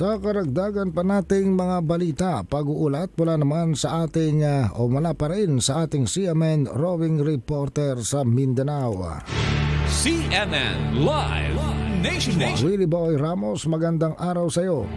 Sa karagdagan pa nating mga balita, pag-uulat mula naman sa ating ah, o mula pa rin sa ating CMN roving reporter sa Mindanao. CNN Live Nationwide. Willie Boy Ramos, magandang araw sa iyo.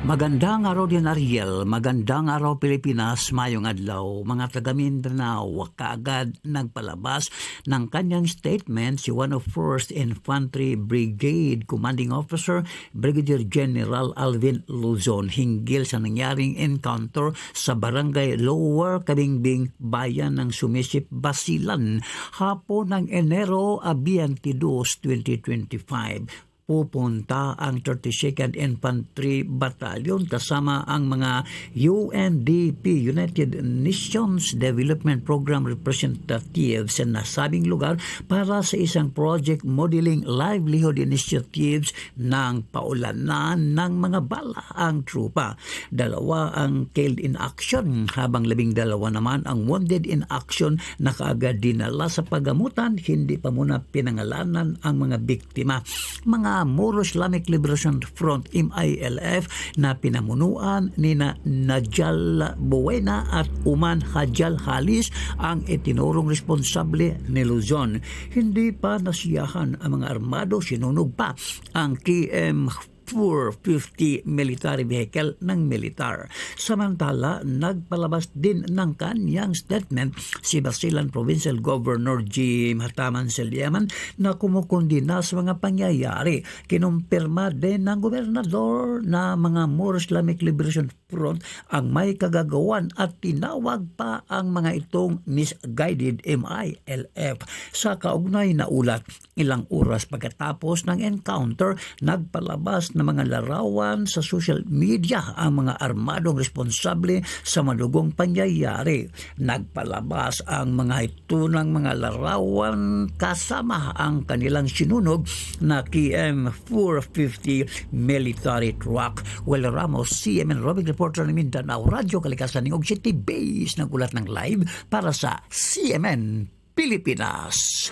Magandang araw din Ariel, magandang araw Pilipinas, mayong adlaw. Mga taga Mindanao, kaagad nagpalabas ng kanyang statement si 101st Infantry Brigade Commanding Officer Brigadier General Alvin Luzon hinggil sa nangyaring encounter sa barangay Lower Kabingbing, bayan ng Sumisip, Basilan, hapon ng Enero 22, 2025 pupunta ang 32nd Infantry Battalion kasama ang mga UNDP United Nations Development Program representatives sa nasabing lugar para sa isang project modeling livelihood initiatives ng paulanan ng mga bala ang trupa. Dalawa ang killed in action habang labing dalawa naman ang wounded in action na kaagad dinala sa pagamutan hindi pa muna pinangalanan ang mga biktima. Mga Moro Islamic Liberation Front MILF na pinamunuan ni na Najal Buena at Uman Hajal Halis ang itinurong responsable ni Luzon. Hindi pa nasiyahan ang mga armado, sinunog pa ang KM 450 military vehicle ng militar. Samantala, nagpalabas din ng kanyang statement si Basilan Provincial Governor G. Hataman Selyaman na kumukundina sa mga pangyayari. Kinumpirma din ng gobernador na mga Moro Islamic Liberation Front ang may kagagawan at tinawag pa ang mga itong misguided MILF. Sa kaugnay na ulat, ilang oras pagkatapos ng encounter, nagpalabas ng mga larawan sa social media ang mga armadong responsable sa madugong pangyayari. Nagpalabas ang mga ito ng mga larawan kasama ang kanilang sinunog na KM-450 military truck. Well Ramos, CMN Robin Reporter ng Mindanao, Radyo Kalikasan ng City Base ng ulat ng live para sa CMN Pilipinas.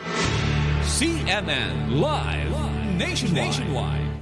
CNN Live Nationwide.